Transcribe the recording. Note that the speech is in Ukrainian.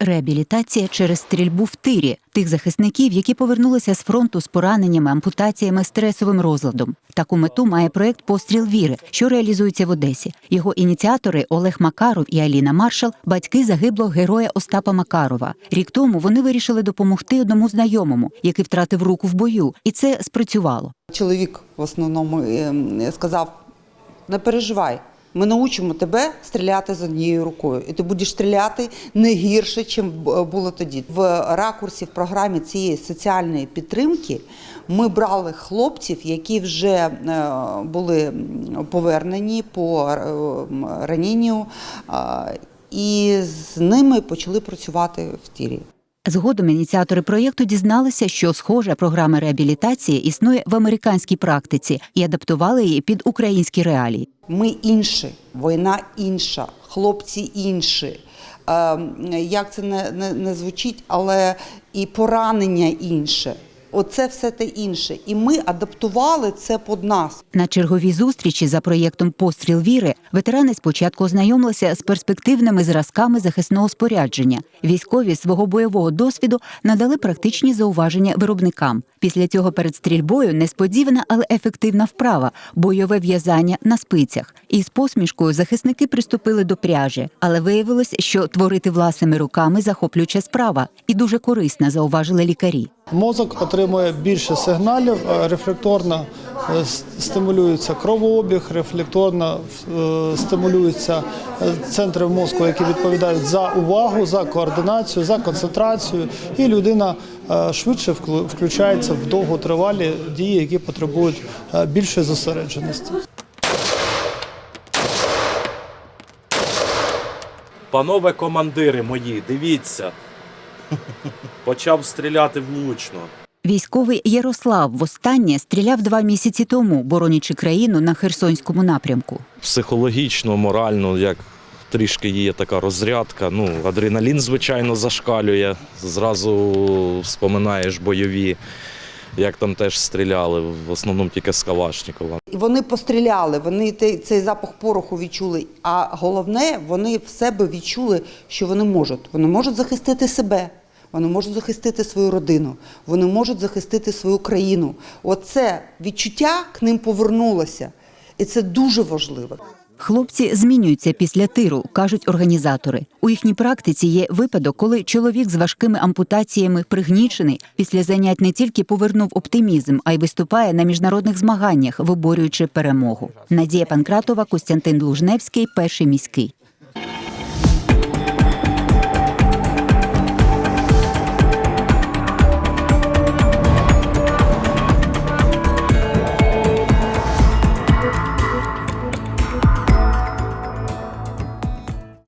Реабілітація через стрільбу в тирі тих захисників, які повернулися з фронту з пораненнями, ампутаціями, стресовим розладом. Таку мету має проект Постріл віри, що реалізується в Одесі. Його ініціатори Олег Макаров і Аліна Маршал батьки загиблого героя Остапа Макарова. Рік тому вони вирішили допомогти одному знайомому, який втратив руку в бою, і це спрацювало. Чоловік в основному е, сказав: не переживай, ми научимо тебе стріляти з однією рукою, і ти будеш стріляти не гірше, ніж було тоді. В ракурсі в програмі цієї соціальної підтримки ми брали хлопців, які вже е, були повернені по е, раненню, е, і з ними почали працювати в тірі. Згодом ініціатори проєкту дізналися, що схожа програма реабілітації існує в американській практиці і адаптували її під українські реалії. Ми інші, війна інша, хлопці інші. Е, як це не, не, не звучить, але і поранення інше. Оце все те інше. І ми адаптували це під нас. На черговій зустрічі за проєктом Постріл віри ветерани спочатку ознайомилися з перспективними зразками захисного спорядження. Військові свого бойового досвіду надали практичні зауваження виробникам. Після цього перед стрільбою несподівана, але ефективна вправа бойове в'язання на спицях. І з посмішкою захисники приступили до пряжі, але виявилось, що творити власними руками захоплююча справа і дуже корисна, зауважили лікарі. Мозок отримує більше сигналів, е, рефлекторно е, стимулюється кровообіг, рефлекторно е, стимулюються центри мозку, які відповідають за увагу, за координацію, за концентрацію, і людина швидше вклю- включається в довготривалі дії, які потребують е, більшої зосередженості. Панове командири мої, дивіться. Почав стріляти влучно. Військовий Ярослав востаннє стріляв два місяці тому, боронячи країну на Херсонському напрямку. Психологічно, морально, як трішки є така розрядка. Ну, адреналін, звичайно, зашкалює. Зразу споминаєш бойові, як там теж стріляли, в основному тільки з Калашникова. Вони постріляли, вони цей запах пороху відчули. А головне, вони в себе відчули, що вони можуть. Вони можуть захистити себе, вони можуть захистити свою родину, вони можуть захистити свою країну. Оце відчуття к ним повернулося. І це дуже важливо. Хлопці змінюються після тиру, кажуть організатори. У їхній практиці є випадок, коли чоловік з важкими ампутаціями пригнічений після занять не тільки повернув оптимізм, а й виступає на міжнародних змаганнях, виборюючи перемогу. Надія Панкратова, Костянтин Лужневський, перший міський.